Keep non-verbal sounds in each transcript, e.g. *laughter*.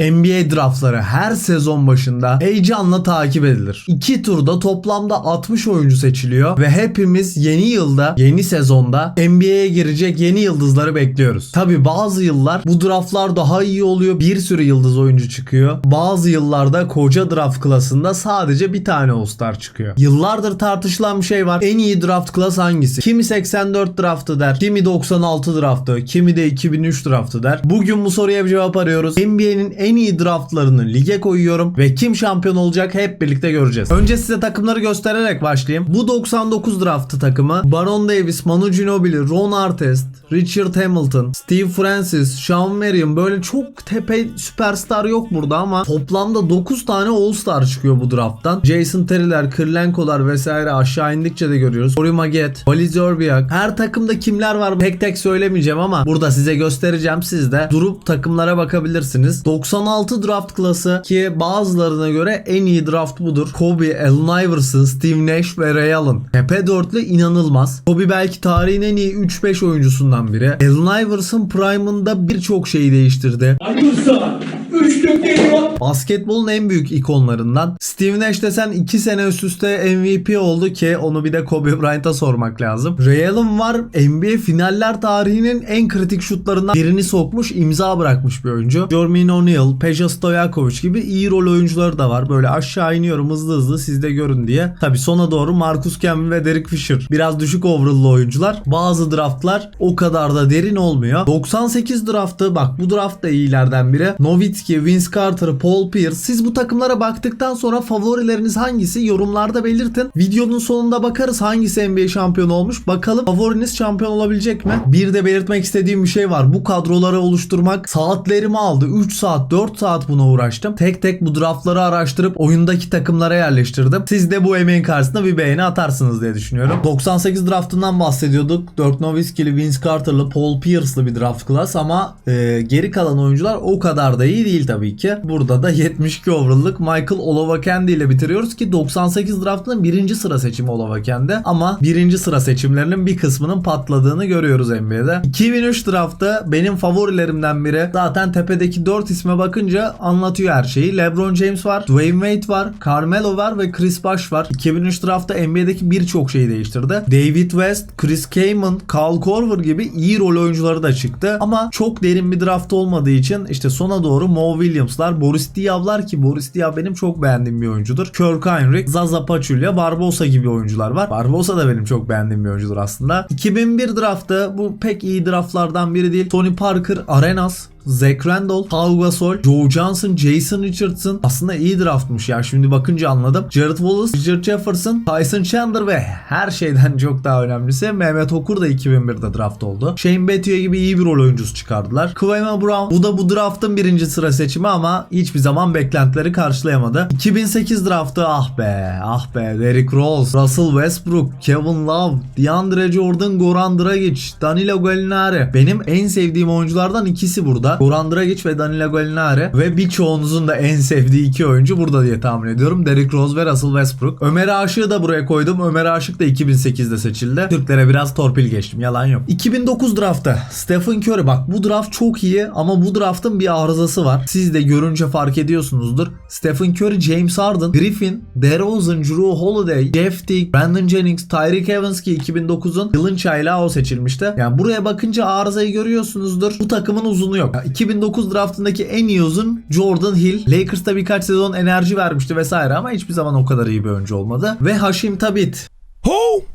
NBA draftları her sezon başında heyecanla takip edilir. İki turda toplamda 60 oyuncu seçiliyor ve hepimiz yeni yılda, yeni sezonda NBA'ye girecek yeni yıldızları bekliyoruz. Tabi bazı yıllar bu draftlar daha iyi oluyor. Bir sürü yıldız oyuncu çıkıyor. Bazı yıllarda koca draft klasında sadece bir tane All-Star çıkıyor. Yıllardır tartışılan bir şey var. En iyi draft klas hangisi? Kimi 84 draftı der, kimi 96 draftı, kimi de 2003 draftı der. Bugün bu soruya bir cevap arıyoruz. NBA'nin en iyi draftlarını lige koyuyorum ve kim şampiyon olacak hep birlikte göreceğiz. Önce size takımları göstererek başlayayım. Bu 99 draftı takımı Baron Davis, Manu Ginobili, Ron Artest, Richard Hamilton, Steve Francis, Sean Marion böyle çok tepe süperstar yok burada ama toplamda 9 tane All-Star çıkıyor bu drafttan. Jason Terry'ler, Kırlenko'lar vesaire aşağı indikçe de görüyoruz. Corey Maggette, Vali Zerbiak. Her takımda kimler var tek tek söylemeyeceğim ama burada size göstereceğim. Siz de durup takımlara bakabilirsiniz. 96 draft klası ki bazılarına göre en iyi draft budur. Kobe, Allen Iverson, Steve Nash ve Ray Allen. Tepe dörtlü inanılmaz. Kobe belki tarihin en iyi 3-5 oyuncusundan biri. Allen Iverson prime'ında birçok şeyi değiştirdi. Ayrılsa 3 geliyor. Basketbolun en büyük ikonlarından. Steve Nash desen 2 sene üst üste MVP oldu ki onu bir de Kobe Bryant'a sormak lazım. Ray Allen var NBA finaller tarihinin en kritik şutlarından birini sokmuş imza bırakmış bir oyuncu. Jermaine O'Neal, Peja Stojakovic gibi iyi rol oyuncuları da var. Böyle aşağı iniyorum hızlı hızlı siz de görün diye. Tabi sona doğru Marcus Camby ve Derek Fisher. Biraz düşük overall'lı oyuncular. Bazı draftlar o kadar da derin olmuyor. 98 draftı bak bu draft da iyilerden biri. Nowitzki, Vince Carter, Paul Pierce. Siz bu takımlara baktıktan sonra favorileriniz hangisi yorumlarda belirtin. Videonun sonunda bakarız hangisi NBA şampiyonu olmuş. Bakalım favoriniz şampiyon olabilecek mi? Bir de belirtmek istediğim bir şey var. Bu kadroları oluşturmak saatlerimi aldı. 3 saat 4 saat buna uğraştım. Tek tek bu draftları araştırıp oyundaki takımlara yerleştirdim. Siz de bu emeğin karşısında bir beğeni atarsınız diye düşünüyorum. 98 draftından bahsediyorduk. Dirk Nowitzki'li, Vince Carter'lı, Paul Pierce'lı bir draft class ama e, geri kalan oyuncular o kadar da iyi değil tabii ki. Burada da 72 overall'lık Michael Olavakendi ile bitiriyoruz ki 98 draftının birinci sıra seçimi Olavakendi ama birinci sıra seçimlerinin bir kısmının patladığını görüyoruz NBA'de. 2003 draftı benim favorilerimden biri. Zaten tepedeki 4 isme bakınca anlatıyor her şeyi. LeBron James var, Dwayne Wade var, Carmelo var ve Chris Bosh var. 2003 draftta NBA'deki birçok şeyi değiştirdi. David West, Chris Kaman, Kyle Korver gibi iyi rol oyuncuları da çıktı. Ama çok derin bir draft olmadığı için işte sona doğru Mo Williams'lar, Boris Diaw'lar ki Boris Diaw benim çok beğendiğim bir oyuncudur. Kirk Heinrich, Zaza Pachulia, Barbosa gibi oyuncular var. Barbosa da benim çok beğendiğim bir oyuncudur aslında. 2001 draftı bu pek iyi draftlardan biri değil. Tony Parker, Arenas, Zach Randolph, Pau Gasol, Joe Johnson, Jason Richardson aslında iyi draftmış ya şimdi bakınca anladım. Jared Wallace, Richard Jefferson, Tyson Chandler ve her şeyden *laughs* çok daha önemlisi Mehmet Okur da 2001'de draft oldu. Shane Battier gibi iyi bir rol oyuncusu çıkardılar. Kwame Brown bu da bu draftın birinci sıra seçimi ama hiçbir zaman beklentileri karşılayamadı. 2008 draftı ah be ah be Derrick Rose, Russell Westbrook, Kevin Love, DeAndre Jordan, Goran Dragic, Danilo Gallinari. Benim en sevdiğim oyunculardan ikisi burada. Goran Dragic ve Danilo Gallinari ve birçoğunuzun da en sevdiği iki oyuncu burada diye tahmin ediyorum. Derrick Rose ve Russell Westbrook. Ömer Aşık'ı da buraya koydum. Ömer Aşık da 2008'de seçildi. Türklere biraz torpil geçtim. Yalan yok. 2009 draftı. Stephen Curry bak bu draft çok iyi ama bu draftın bir arızası var. Siz de görünce fark ediyorsunuzdur. Stephen Curry, James Harden, Griffin, DeRozan, Drew Holiday, Jeff Teague, Brandon Jennings, Tyreek Evans ki 2009'un yılın çaylağı o seçilmişti. Yani buraya bakınca arızayı görüyorsunuzdur. Bu takımın uzunu yok. Ya 2009 draftındaki en iyi uzun Jordan Hill. Lakers'ta birkaç sezon enerji vermişti vesaire ama hiçbir zaman o kadar iyi bir oyuncu olmadı. Ve Hashim Tabit.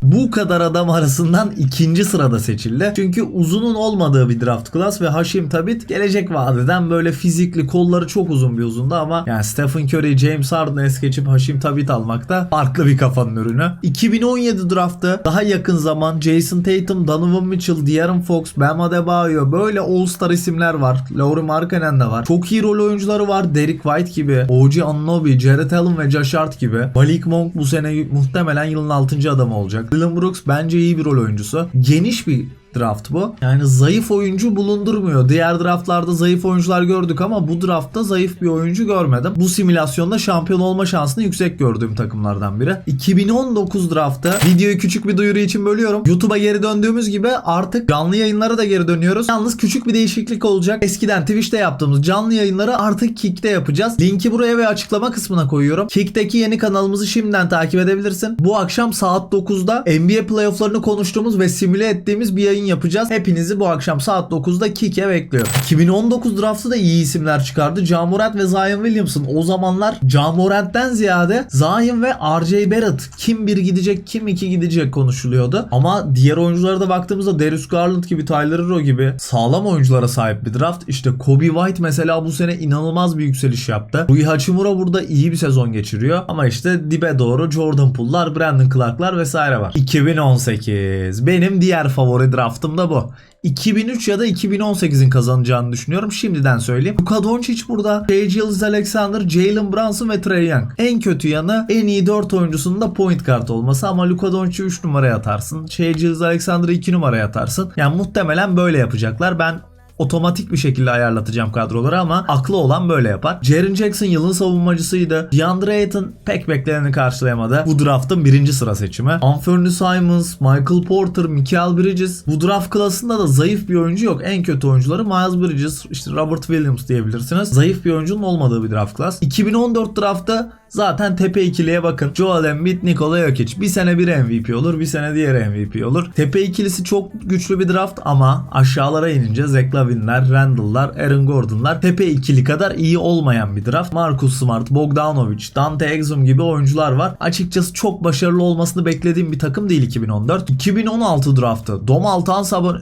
Bu kadar adam arasından ikinci sırada seçildi. Çünkü uzunun olmadığı bir draft class ve Hashim Tabit gelecek vadeden böyle fizikli kolları çok uzun bir uzundu ama yani Stephen Curry, James Harden'ı es geçip Hashim Tabit almakta farklı bir kafanın ürünü. 2017 draftı daha yakın zaman Jason Tatum, Donovan Mitchell, De'Aaron Fox, Bam Adebayo böyle All-Star isimler var. Lauri Markkanen de var. Çok iyi rol oyuncuları var. Derek White gibi, OG Anunoby, Jared Allen ve Josh Hart gibi. Malik Monk bu sene muhtemelen yılın 6. adamı olacak. Dylan Brooks bence iyi bir rol oyuncusu. Geniş bir draft bu. Yani zayıf oyuncu bulundurmuyor. Diğer draftlarda zayıf oyuncular gördük ama bu draftta zayıf bir oyuncu görmedim. Bu simülasyonda şampiyon olma şansını yüksek gördüğüm takımlardan biri. 2019 draftı videoyu küçük bir duyuru için bölüyorum. YouTube'a geri döndüğümüz gibi artık canlı yayınlara da geri dönüyoruz. Yalnız küçük bir değişiklik olacak. Eskiden Twitch'te yaptığımız canlı yayınları artık Kick'te yapacağız. Linki buraya ve açıklama kısmına koyuyorum. Kick'teki yeni kanalımızı şimdiden takip edebilirsin. Bu akşam saat 9'da NBA playofflarını konuştuğumuz ve simüle ettiğimiz bir yayın yapacağız. Hepinizi bu akşam saat 9'da Kick'e bekliyorum. 2019 draftı da iyi isimler çıkardı. Ja Morant ve Zion Williamson. O zamanlar Ja Morant'ten ziyade Zion ve RJ Barrett kim bir gidecek kim iki gidecek konuşuluyordu. Ama diğer oyunculara da baktığımızda Darius Garland gibi Tyler Hero gibi sağlam oyunculara sahip bir draft. İşte Kobe White mesela bu sene inanılmaz bir yükseliş yaptı. Rui Hachimura burada iyi bir sezon geçiriyor. Ama işte dibe doğru Jordan Poole'lar, Brandon Clark'lar vesaire var. 2018. Benim diğer favori draftım da bu. 2003 ya da 2018'in kazanacağını düşünüyorum. Şimdiden söyleyeyim. Luka Doncic burada. Gilgeous Alexander, Jalen Brunson ve Trae Young. En kötü yanı en iyi 4 oyuncusunun da point guard olması ama Luka Doncic'i 3 numaraya atarsın. Shai Gilgeous Alexander'ı 2 numaraya atarsın. Yani muhtemelen böyle yapacaklar. Ben otomatik bir şekilde ayarlatacağım kadroları ama aklı olan böyle yapar. Jaren Jackson yılın savunmacısıydı. DeAndre Ayton pek bekleneni karşılayamadı. Bu draftın birinci sıra seçimi. Anthony Simons, Michael Porter, Michael Bridges. Bu draft klasında da zayıf bir oyuncu yok. En kötü oyuncuları Miles Bridges, işte Robert Williams diyebilirsiniz. Zayıf bir oyuncunun olmadığı bir draft klas. 2014 draftta Zaten tepe ikiliye bakın. Joel Embiid, Nikola Jokic. Bir sene bir MVP olur, bir sene diğer MVP olur. Tepe ikilisi çok güçlü bir draft ama aşağılara inince Zach Lavin'ler, Randall'lar, Aaron Gordon'lar tepe ikili kadar iyi olmayan bir draft. Marcus Smart, Bogdanovic, Dante Exum gibi oyuncular var. Açıkçası çok başarılı olmasını beklediğim bir takım değil 2014. 2016 draftı. Domaltan Sabon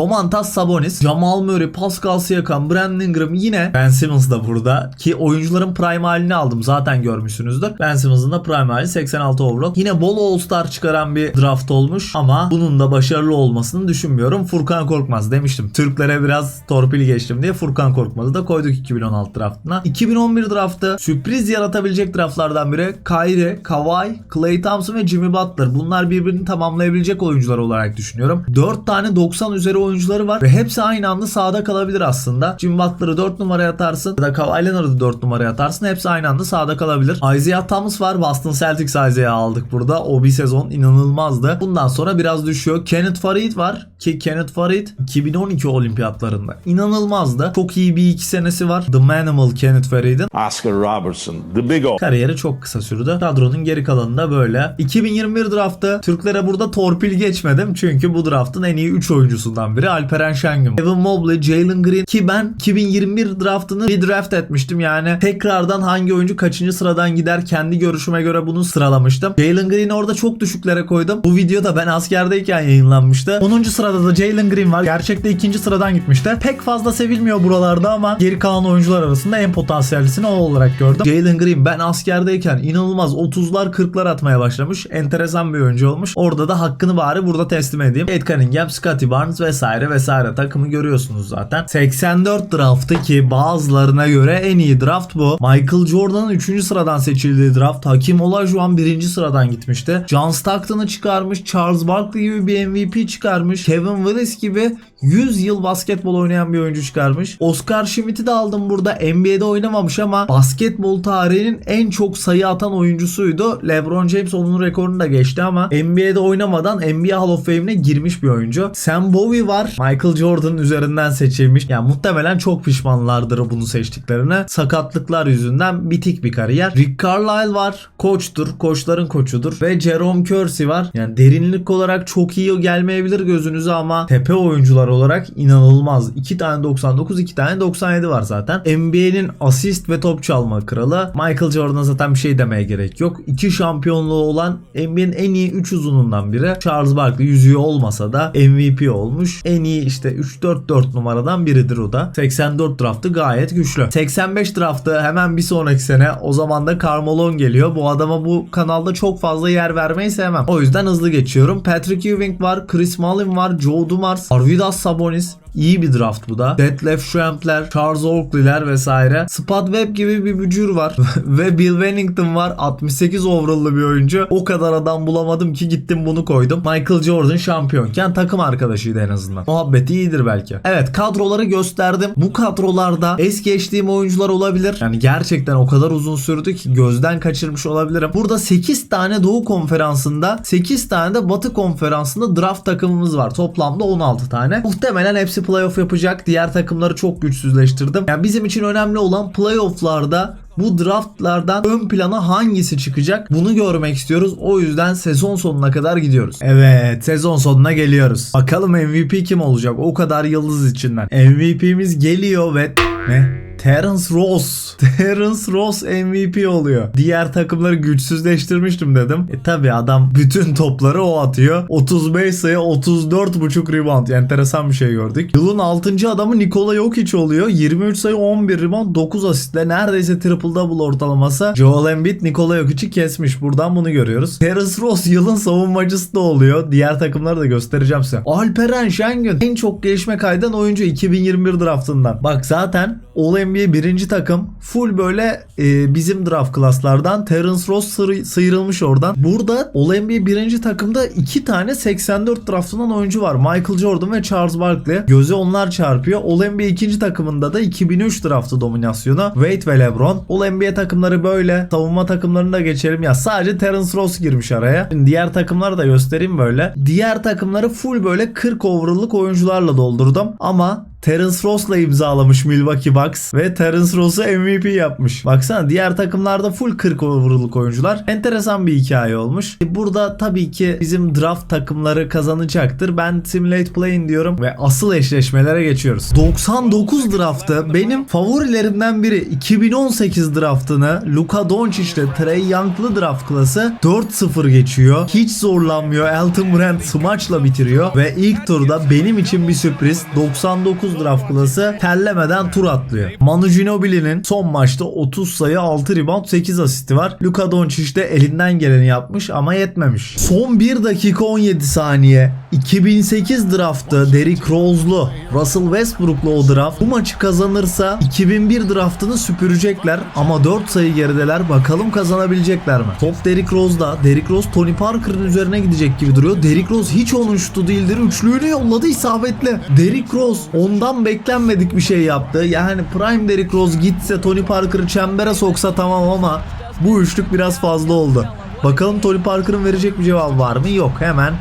Domantas Sabonis, Jamal Murray, Pascal Siakam, Brandon Ingram yine Ben Simmons da burada ki oyuncuların prime halini aldım zaten görmüşsünüzdür. Ben Simmons'ın da prime hali 86 overall. Yine bol All-Star çıkaran bir draft olmuş ama bunun da başarılı olmasını düşünmüyorum. Furkan Korkmaz demiştim. Türklere biraz torpil geçtim diye Furkan Korkmaz'ı da koyduk 2016 draftına. 2011 draftı sürpriz yaratabilecek draftlardan biri Kyrie, Kawhi, Klay Thompson ve Jimmy Butler. Bunlar birbirini tamamlayabilecek oyuncular olarak düşünüyorum. 4 tane 90 üzeri oyuncuları var ve hepsi aynı anda sahada kalabilir aslında. Jimmy Butler'ı 4 numaraya atarsın ya da Kawhi Leonard'ı 4 numaraya atarsın. Hepsi aynı anda sahada kalabilir. Isaiah Thomas var. Boston Celtics Isaiah aldık burada. O bir sezon inanılmazdı. Bundan sonra biraz düşüyor. Kenneth Farid var ki Kenneth Farid 2012 olimpiyatlarında inanılmazdı. Çok iyi bir iki senesi var. The Manimal Kenneth Farid'in. Oscar Robertson, the big old. Kariyeri çok kısa sürdü. Kadronun geri kalanı da böyle. 2021 draftı Türklere burada torpil geçmedim. Çünkü bu draftın en iyi 3 oyuncusundan biri Alperen Şengün. Evan Mobley, Jalen Green ki ben 2021 draftını bir draft etmiştim. Yani tekrardan hangi oyuncu kaçıncı sıradan gider kendi görüşüme göre bunu sıralamıştım. Jalen Green'i orada çok düşüklere koydum. Bu videoda ben askerdeyken yayınlanmıştı. 10. sırada da Jalen Green var. Gerçekte ikinci sıradan gitmişti. Pek fazla sevilmiyor buralarda ama geri kalan oyuncular arasında en potansiyellisini o olarak gördüm. Jalen Green ben askerdeyken inanılmaz 30'lar 40'lar atmaya başlamış. Enteresan bir oyuncu olmuş. Orada da hakkını bari burada teslim edeyim. Ed Cunningham, Scottie Barnes vesaire vesaire takımı görüyorsunuz zaten. 84 draftı ki bazılarına göre en iyi draft bu. Michael Jordan'ın 3. sıradan seçildiği draft. Hakim Olajuwon 1. sıradan gitmişti. John Stockton'ı çıkarmış. Charles Barkley gibi bir MVP çıkarmış. Kevin Willis gibi 100 yıl basketbol oynayan bir oyuncu çıkarmış. Oscar Schmidt'i de aldım burada. NBA'de oynamamış ama basketbol tarihinin en çok sayı atan oyuncusuydu. LeBron James onun rekorunu da geçti ama NBA'de oynamadan NBA Hall of Fame'ine girmiş bir oyuncu. Sam Bowie var. Michael Jordan'ın üzerinden seçilmiş. Yani muhtemelen çok pişmanlardır bunu seçtiklerine. Sakatlıklar yüzünden bitik bir kariyer. Rick Carlisle var. Koçtur. Koçların koçudur. Ve Jerome Kersey var. Yani derinlik olarak çok iyi gelmeyebilir gözünüze ama tepe oyuncular olarak inanılmaz. 2 tane 99, 2 tane 97 var zaten. NBA'nin asist ve top çalma kralı. Michael Jordan'a zaten bir şey demeye gerek yok. 2 şampiyonluğu olan NBA'nin en iyi 3 uzunundan biri. Charles Barkley yüzüğü olmasa da MVP olmuş. En iyi işte 3-4-4 numaradan biridir o da. 84 draftı gayet güçlü. 85 draftı hemen bir sonraki sene o zaman da Carmelo geliyor. Bu adama bu kanalda çok fazla yer vermeyi sevmem. O yüzden hızlı geçiyorum. Patrick Ewing var, Chris Mullin var, Joe Dumars, Arvidas Sabonis, İyi bir draft bu da. Detlef Schrempler, Charles Oakley'ler vesaire. Spud Webb gibi bir bücür var. *laughs* Ve Bill Wennington var. 68 overall'lı bir oyuncu. O kadar adam bulamadım ki gittim bunu koydum. Michael Jordan şampiyonken takım arkadaşıydı en azından. Muhabbeti iyidir belki. Evet kadroları gösterdim. Bu kadrolarda es geçtiğim oyuncular olabilir. Yani gerçekten o kadar uzun sürdü ki gözden kaçırmış olabilirim. Burada 8 tane Doğu Konferansı'nda 8 tane de Batı Konferansı'nda draft takımımız var. Toplamda 16 tane. Muhtemelen hepsi playoff yapacak. Diğer takımları çok güçsüzleştirdim. Yani bizim için önemli olan playofflarda bu draftlardan ön plana hangisi çıkacak bunu görmek istiyoruz. O yüzden sezon sonuna kadar gidiyoruz. Evet sezon sonuna geliyoruz. Bakalım MVP kim olacak o kadar yıldız içinden. MVP'miz geliyor ve ne? Terence Ross. *laughs* Terence Ross MVP oluyor. Diğer takımları güçsüzleştirmiştim dedim. E tabi adam bütün topları o atıyor. 35 sayı 34.5 rebound. Enteresan bir şey gördük. Yılın 6. adamı Nikola Jokic oluyor. 23 sayı 11 rebound 9 asistle neredeyse triple double ortalaması. Joel Embiid Nikola Jokic'i kesmiş. Buradan bunu görüyoruz. Terence Ross yılın savunmacısı da oluyor. Diğer takımları da göstereceğim size. Alperen Şengün en çok gelişme kaydan oyuncu 2021 draftından. Bak zaten All NBA birinci takım full böyle e, bizim draft klaslardan Terence Ross sır- sıyrılmış oradan. Burada All NBA birinci takımda iki tane 84 draftından oyuncu var. Michael Jordan ve Charles Barkley. Göze onlar çarpıyor. All NBA ikinci takımında da 2003 draftı dominasyonu Wade ve LeBron. All NBA takımları böyle. Savunma takımlarını da geçelim. Ya sadece Terence Ross girmiş araya. Şimdi diğer takımları da göstereyim böyle. Diğer takımları full böyle 40 overall'lık oyuncularla doldurdum. Ama Terence Ross'la imzalamış Milwaukee Bucks ve Terence Ross'u MVP yapmış. Baksana diğer takımlarda full 40 overall'lık oyuncular. Enteresan bir hikaye olmuş. E, Burada tabii ki bizim draft takımları kazanacaktır. Ben Simulate Play'in diyorum ve asıl eşleşmelere geçiyoruz. 99 draftı benim favorilerimden biri 2018 draftını Luka Doncic'le Trey Young'lı draft klası 4-0 geçiyor. Hiç zorlanmıyor. Elton Brand smaçla bitiriyor ve ilk turda benim için bir sürpriz 99 draft klası terlemeden tur atlıyor. Manu Ginobili'nin son maçta 30 sayı 6 rebound 8 asisti var. Luka Doncic de elinden geleni yapmış ama yetmemiş. Son 1 dakika 17 saniye 2008 draftı Derrick Rose'lu Russell Westbrook'lu o draft bu maçı kazanırsa 2001 draftını süpürecekler ama 4 sayı gerideler bakalım kazanabilecekler mi? Top Derrick Rose'da Derrick Rose Tony Parker'ın üzerine gidecek gibi duruyor. Derrick Rose hiç onun şutu değildir. Üçlüğünü yolladı isabetli. Derrick Rose ondan beklenmedik bir şey yaptı. Yani Prime Derrick Rose gitse Tony Parker'ı çembere soksa tamam ama bu üçlük biraz fazla oldu. Bakalım Tony Parker'ın verecek bir cevabı var mı? Yok. Hemen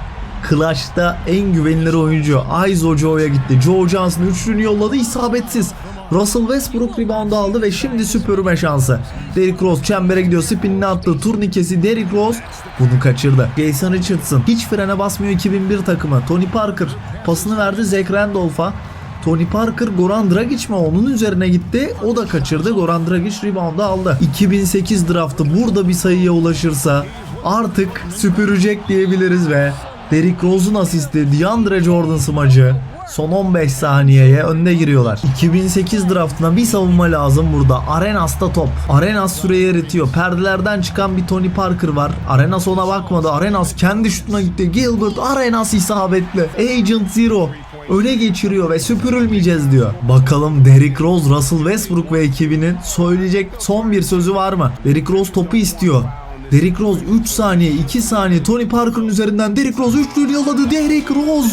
Clutch'ta en güvenilir oyuncu Aizo Joe'ya gitti. Joe Johnson üçlüğünü yolladı isabetsiz. Russell Westbrook reboundu aldı ve şimdi süpürme şansı. Derrick Rose çembere gidiyor. Spinini attı. Turnikesi Derrick Rose bunu kaçırdı. Jason Richardson hiç frene basmıyor 2001 takımı. Tony Parker pasını verdi Zach Randolph'a. Tony Parker Goran Dragic mi onun üzerine gitti. O da kaçırdı. Goran Dragic reboundu aldı. 2008 draftı burada bir sayıya ulaşırsa artık süpürecek diyebiliriz ve Derrick Rose'un asisti DeAndre Jordan smacı son 15 saniyeye önde giriyorlar. 2008 draftına bir savunma lazım burada. Arenas'ta top. Arenas süreyi eritiyor. Perdelerden çıkan bir Tony Parker var. Arenas ona bakmadı. Arenas kendi şutuna gitti. Gilbert Arenas isabetli. Agent Zero öne geçiriyor ve süpürülmeyeceğiz diyor. Bakalım Derrick Rose, Russell Westbrook ve ekibinin söyleyecek son bir sözü var mı? Derrick Rose topu istiyor. Derrick Rose 3 saniye 2 saniye Tony Parker'ın üzerinden Derrick Rose üçlüğünü yolladı Derrick Rose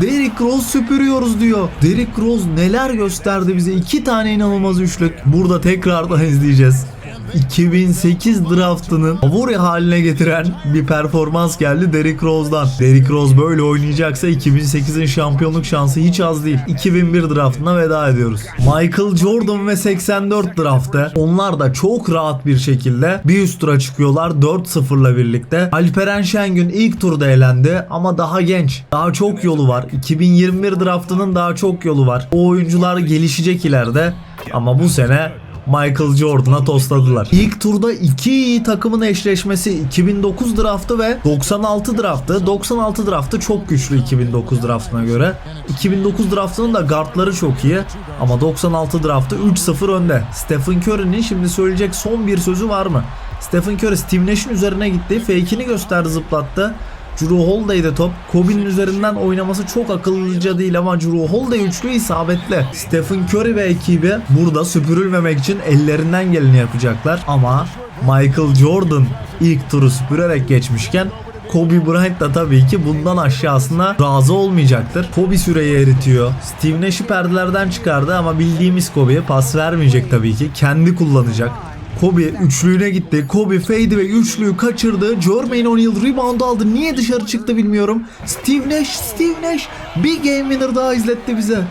Derrick Rose süpürüyoruz diyor. Derrick Rose neler gösterdi bize. iki tane inanılmaz üçlük. Burada tekrardan *laughs* izleyeceğiz. 2008 draftının favori haline getiren bir performans geldi Derrick Rose'dan. Derrick Rose böyle oynayacaksa 2008'in şampiyonluk şansı hiç az değil. 2001 draftına veda ediyoruz. Michael Jordan ve 84 draftı. Onlar da çok rahat bir şekilde bir üst tura çıkıyorlar 4-0'la birlikte. Alperen Şengün ilk turda elendi ama daha genç. Daha çok yolu var. 2021 draftının daha çok yolu var. O oyuncular gelişecek ileride. Ama bu sene Michael Jordan'a tosladılar. İlk turda iki iyi takımın eşleşmesi 2009 draftı ve 96 draftı. 96 draftı çok güçlü 2009 draftına göre. 2009 draftının da guardları çok iyi ama 96 draftı 3-0 önde. Stephen Curry'nin şimdi söyleyecek son bir sözü var mı? Stephen Curry Steve Nash'in üzerine gitti. Fake'ini gösterdi zıplattı. Drew Holiday'de top. Kobe'nin üzerinden oynaması çok akıllıca değil ama Drew Holiday üçlü isabetli. Stephen Curry ve ekibi burada süpürülmemek için ellerinden geleni yapacaklar. Ama Michael Jordan ilk turu süpürerek geçmişken Kobe Bryant da tabii ki bundan aşağısına razı olmayacaktır. Kobe süreyi eritiyor. Steve Nash'i perdelerden çıkardı ama bildiğimiz Kobe'ye pas vermeyecek tabii ki. Kendi kullanacak. Kobe üçlüğüne gitti. Kobe fade ve üçlüyü kaçırdı. Jermaine O'Neal rebound aldı. Niye dışarı çıktı bilmiyorum. Steve Nash, Steve Nash bir game winner daha izletti bize.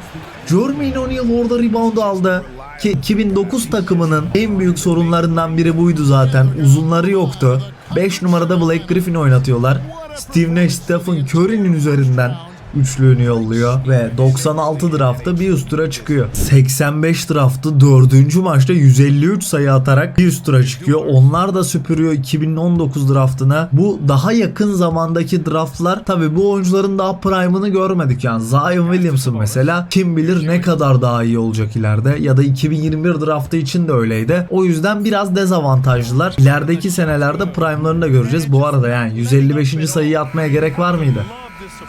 Jermaine O'Neal orada rebound aldı. Ki 2009 takımının en büyük sorunlarından biri buydu zaten. Uzunları yoktu. 5 numarada Blake Griffin oynatıyorlar. Steve Nash, Stephen Curry'nin üzerinden üçlüğünü yolluyor ve 96 draftta bir üst tura çıkıyor. 85 draftı 4. maçta 153 sayı atarak bir üst tura çıkıyor. Onlar da süpürüyor 2019 draftına. Bu daha yakın zamandaki draftlar tabi bu oyuncuların daha prime'ını görmedik yani. Zion Williamson mesela kim bilir ne kadar daha iyi olacak ileride ya da 2021 draftı için de öyleydi. O yüzden biraz dezavantajlılar. İlerideki senelerde prime'larını da göreceğiz. Bu arada yani 155. sayıyı atmaya gerek var mıydı?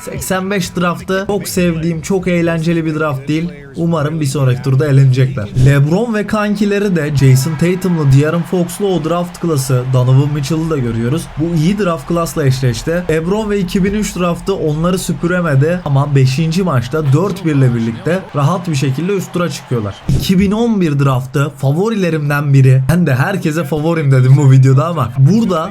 85 draftı çok sevdiğim, çok eğlenceli bir draft değil. Umarım bir sonraki turda elenecekler. LeBron ve kankileri de Jason Tatum'lu, De'Aaron Fox'lu o draft klası Donovan Mitchell'ı da görüyoruz. Bu iyi draft klasla eşleşti. LeBron ve 2003 draftı onları süpüremedi ama 5. maçta 4-1 ile birlikte rahat bir şekilde üst tura çıkıyorlar. 2011 draftı favorilerimden biri. Ben de herkese favorim dedim bu videoda ama burada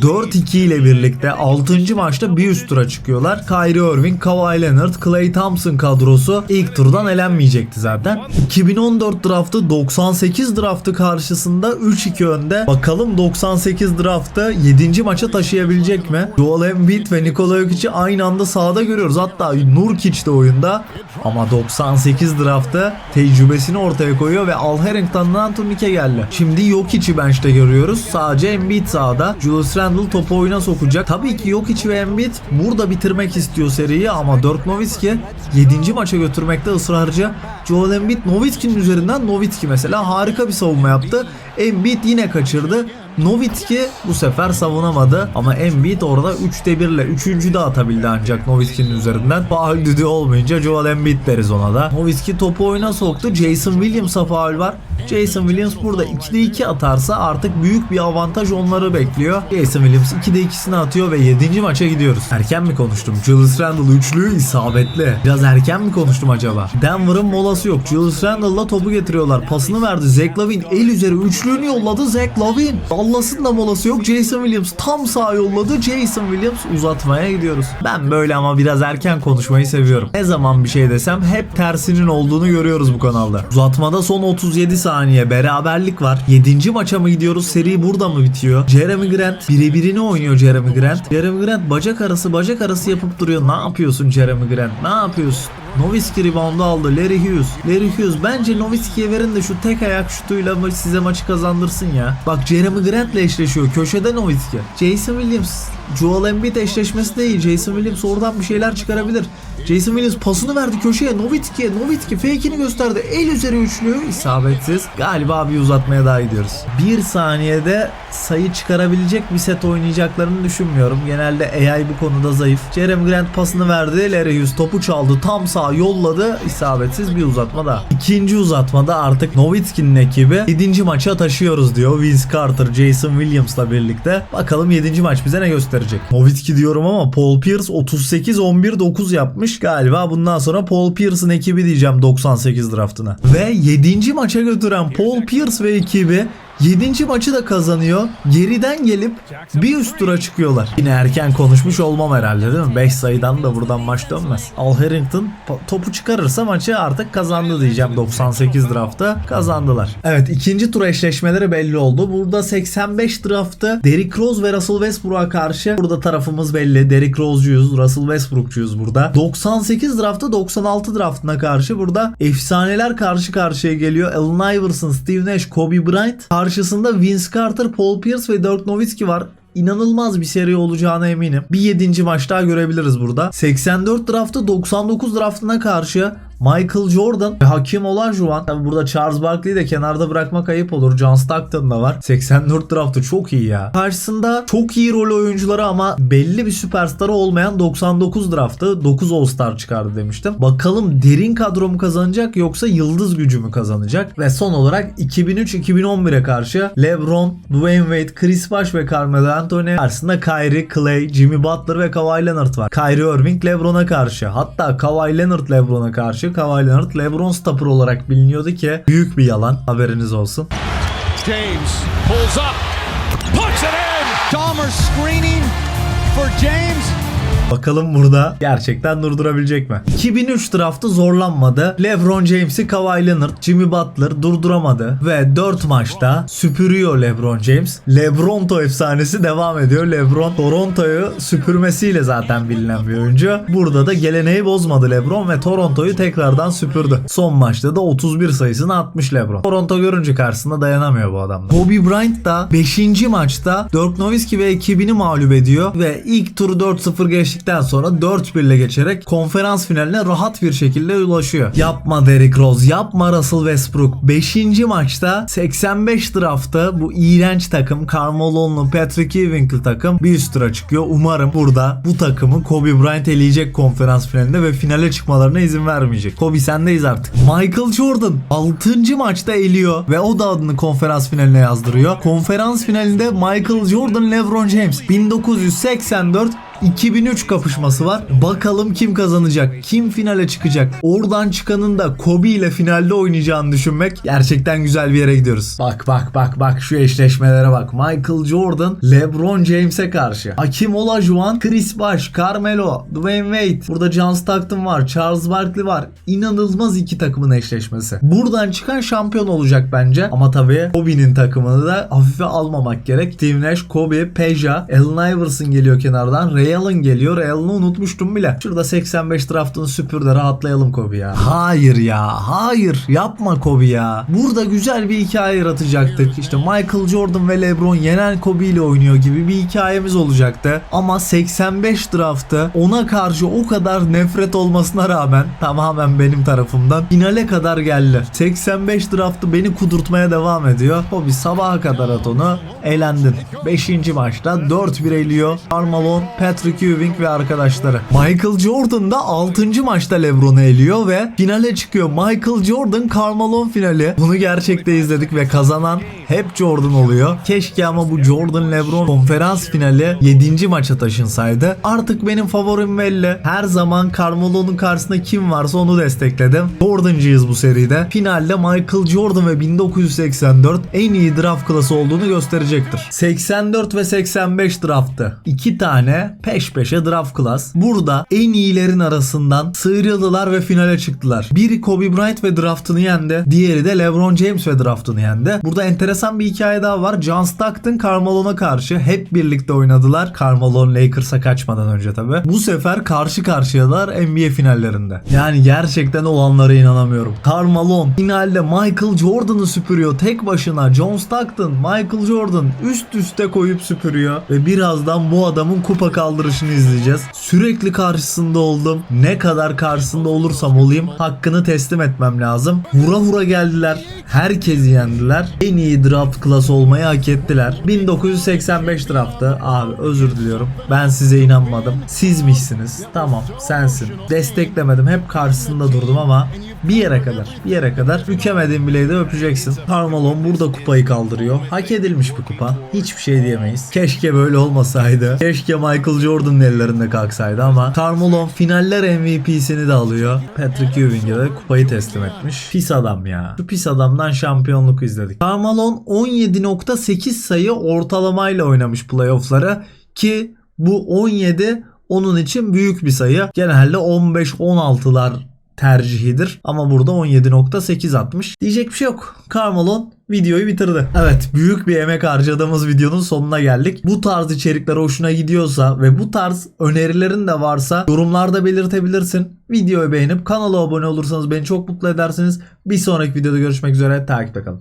4-2 ile birlikte 6. maçta bir üst tura çıkıyorlar. Kyrie Irving, Kawhi Leonard, Klay Thompson kadrosu ilk turdan elenmeyecekti zaten. 2014 draftı 98 draftı karşısında 3-2 önde. Bakalım 98 draftı 7. maça taşıyabilecek mi? Joel Embiid ve Nikola Jokic'i aynı anda sahada görüyoruz. Hatta Nurkic de oyunda. Ama 98 draftı tecrübesini ortaya koyuyor ve Al Harrington'dan turnike geldi. Şimdi Jokic'i bench'te görüyoruz. Sadece Embiid sahada. Julius Randle topu oyuna sokacak. Tabii ki Jokic ve Embiid burada bitirmek istiyor seriyi ama Dirk Nowitzki 7. maça götürmekte ısrarcı. Joel Embiid Nowitzki'nin üzerinden Nowitzki mesela harika bir savunma yaptı. Embiid yine kaçırdı. Nowitzki bu sefer savunamadı ama Embiid orada 3'te 1 ile 3. de atabildi ancak Nowitzki'nin üzerinden. Faul düdüğü olmayınca Joel Embiid deriz ona da. Nowitzki topu oyuna soktu. Jason Williams'a faul var. Jason Williams burada 2'de 2 atarsa artık büyük bir avantaj onları bekliyor. Jason Williams 2'de 2'sini atıyor ve 7. maça gidiyoruz. Erken mi konuştum? Julius Randle üçlüğü isabetli. Biraz erken mi konuştum acaba? Denver'ın molası yok. Julius Randle'la topu getiriyorlar. Pasını verdi. Zach Lavin el üzeri üçlüğünü yolladı. Zach Lavin. Dallas'ın da molası yok. Jason Williams tam sağ yolladı. Jason Williams uzatmaya gidiyoruz. Ben böyle ama biraz erken konuşmayı seviyorum. Ne zaman bir şey desem hep tersinin olduğunu görüyoruz bu kanalda. Uzatmada son 37 saniye beraberlik var. 7. maça mı gidiyoruz? Seri burada mı bitiyor? Jeremy Grant birebirini oynuyor Jeremy Grant. Jeremy Grant bacak arası bacak arası yapıp duruyor. Ne yapıyorsun Jeremy Grant? Ne yapıyorsun? Nowitzki reboundu aldı. Larry Hughes. Larry Hughes bence Nowitzki'ye verin de şu tek ayak şutuyla size maçı kazandırsın ya. Bak Jeremy Grant'le eşleşiyor. Köşede Nowitzki. Jason Williams. Joel Embiid eşleşmesi de iyi. Jason Williams oradan bir şeyler çıkarabilir. Jason Williams pasını verdi köşeye. Nowitzki'ye. Nowitzki fake'ini gösterdi. El üzeri üçlü. isabetsiz. Galiba bir uzatmaya daha gidiyoruz. Bir saniyede sayı çıkarabilecek bir set oynayacaklarını düşünmüyorum. Genelde AI bu konuda zayıf. Jeremy Grant pasını verdi. Larry Hughes topu çaldı. Tam sağ yolladı. İsabetsiz bir uzatma daha. İkinci uzatmada artık Nowitzki'nin ekibi 7. maça taşıyoruz diyor. Vince Carter, Jason Williams'la birlikte. Bakalım 7. maç bize ne gösterecek. Nowitzki diyorum ama Paul Pierce 38-11-9 yapmış. Galiba bundan sonra Paul Pierce'ın ekibi diyeceğim 98 draftına. Ve 7. maça götüren Paul Pierce ve ekibi 7. maçı da kazanıyor. Geriden gelip bir üst tura çıkıyorlar. Yine erken konuşmuş olmam herhalde değil mi? 5 sayıdan da buradan maç dönmez. Al Harrington topu çıkarırsa maçı artık kazandı diyeceğim 98 draftta. Kazandılar. Evet ikinci tur eşleşmeleri belli oldu. Burada 85 draftta Derrick Rose ve Russell Westbrook'a karşı burada tarafımız belli. Derrick Rose'cuyuz, Russell Westbrook'cuyuz burada. 98 draftta 96 draftına karşı burada efsaneler karşı karşıya geliyor. Allen Iverson, Steve Nash, Kobe Bryant. Karşısında Vince Carter, Paul Pierce ve Dirk Nowitzki var. İnanılmaz bir seri olacağına eminim. Bir 7. maç daha görebiliriz burada. 84 draftı 99 draftına karşı Michael Jordan ve Hakim Olajuwon. Tabi burada Charles Barkley'i de kenarda bırakmak ayıp olur. John Stockton da var. 84 draftı çok iyi ya. Karşısında çok iyi rol oyuncuları ama belli bir süperstarı olmayan 99 draftı 9 All-Star çıkardı demiştim. Bakalım derin kadro mu kazanacak yoksa yıldız gücü mü kazanacak? Ve son olarak 2003-2011'e karşı LeBron, Dwayne Wade, Chris Bosh ve Carmelo Anthony karşısında Kyrie, Clay, Jimmy Butler ve Kawhi Leonard var. Kyrie Irving LeBron'a karşı. Hatta Kawhi Leonard LeBron'a karşı. Kawhi Leonard LeBron stopper olarak biliniyordu ki büyük bir yalan. Haberiniz olsun. James pulls up, puts it in. Dahmer screening for James. Bakalım burada gerçekten durdurabilecek mi? 2003 draftı zorlanmadı. LeBron James'i Kawhi Leonard, Jimmy Butler durduramadı. Ve 4 maçta süpürüyor LeBron James. LeBronto efsanesi devam ediyor. LeBron Toronto'yu süpürmesiyle zaten bilinen bir oyuncu. Burada da geleneği bozmadı LeBron ve Toronto'yu tekrardan süpürdü. Son maçta da 31 sayısını atmış LeBron. Toronto görünce karşısında dayanamıyor bu adam. Kobe Bryant da 5. maçta Dirk Nowitzki ve ekibini mağlup ediyor ve ilk turu 4-0 geçtikten sonra 4-1 ile geçerek konferans finaline rahat bir şekilde ulaşıyor. Yapma Derrick Rose, yapma Russell Westbrook. 5. maçta 85 draftta bu iğrenç takım Carmelo'lu Patrick Ewing'li takım bir üst tura çıkıyor. Umarım burada bu takımı Kobe Bryant eleyecek konferans finalinde ve finale çıkmalarına izin vermeyecek. Kobe sendeyiz artık. Michael Jordan 6. maçta eliyor ve o da adını konferans finaline yazdırıyor. Konferans finalinde Michael Jordan LeBron James 1984 2003 kapışması var. Bakalım kim kazanacak? Kim finale çıkacak? Oradan çıkanın da Kobe ile finalde oynayacağını düşünmek gerçekten güzel bir yere gidiyoruz. Bak bak bak bak şu eşleşmelere bak. Michael Jordan LeBron James'e karşı. Hakim Olajuwon, Chris Bosh, Carmelo, Dwayne Wade. Burada John Stockton var, Charles Barkley var. İnanılmaz iki takımın eşleşmesi. Buradan çıkan şampiyon olacak bence. Ama tabii Kobe'nin takımını da hafife almamak gerek. Steve Nash, Kobe, Peja, Allen Iverson geliyor kenardan. Ray Allen geliyor. Allen'ı unutmuştum bile. Şurada 85 draftını süpür de rahatlayalım Kobe ya. Hayır ya. Hayır. Yapma Kobe ya. Burada güzel bir hikaye yaratacaktık. İşte Michael Jordan ve LeBron yenen Kobe ile oynuyor gibi bir hikayemiz olacaktı. Ama 85 draftı ona karşı o kadar nefret olmasına rağmen tamamen benim tarafımdan finale kadar geldi. 85 draftı beni kudurtmaya devam ediyor. Kobe sabaha kadar at onu. Eğlendin. 5. maçta 4-1 eliyor. Karl Malone, Patrick Ewing ve arkadaşları. Michael Jordan da 6. maçta LeBron'u eliyor ve finale çıkıyor. Michael Jordan Karl Malone finali. Bunu gerçekte izledik ve kazanan hep Jordan oluyor. Keşke ama bu Jordan LeBron konferans finali 7. maça taşınsaydı. Artık benim favorim belli. Her zaman Carmelo'nun karşısında kim varsa onu destekledim. Jordan'cıyız bu seride. Finalde Michael Jordan ve 1984 en iyi draft klası olduğunu gösterecektir. 84 ve 85 draftı. İki tane peş peşe draft klas. Burada en iyilerin arasından sıyrıldılar ve finale çıktılar. Biri Kobe Bryant ve draftını yendi. Diğeri de LeBron James ve draftını yendi. Burada enteresan bir hikaye daha var. John Stockton Carmelo'na karşı hep birlikte oynadılar. Carmelo Lakers'a kaçmadan önce tabi. Bu sefer karşı karşıyalar NBA finallerinde. Yani gerçekten olanlara inanamıyorum. Carmelo finalde Michael Jordan'ı süpürüyor tek başına. John Stockton, Michael Jordan üst üste koyup süpürüyor ve birazdan bu adamın kupa kaldırışını izleyeceğiz. Sürekli karşısında oldum. Ne kadar karşısında olursam olayım hakkını teslim etmem lazım. Vura vura geldiler. Herkesi yendiler. En iyi draft klası olmayı hak ettiler. 1985 draftı. Abi özür diliyorum. Ben size inanmadım. Sizmişsiniz. Tamam sensin. Desteklemedim. Hep karşısında durdum ama bir yere kadar. Bir yere kadar. Bükemediğin bileği de öpeceksin. Carmelo burada kupayı kaldırıyor. Hak edilmiş bir kupa. Hiçbir şey diyemeyiz. Keşke böyle olmasaydı. Keşke Michael Jordan'ın ellerinde kalksaydı ama Carmelo finaller MVP'sini de alıyor. Patrick Ewing'e de kupayı teslim etmiş. Pis adam ya. Şu pis adamdan şampiyonluk izledik. Carmelo 17.8 sayı ortalamayla oynamış playoff'ları ki bu 17 onun için büyük bir sayı. Genelde 15-16'lar tercihidir. Ama burada 17.8 atmış. Diyecek bir şey yok. Carmelo videoyu bitirdi. Evet büyük bir emek harcadığımız videonun sonuna geldik. Bu tarz içerikler hoşuna gidiyorsa ve bu tarz önerilerin de varsa yorumlarda belirtebilirsin. Videoyu beğenip kanala abone olursanız beni çok mutlu edersiniz. Bir sonraki videoda görüşmek üzere. Takipte kalın.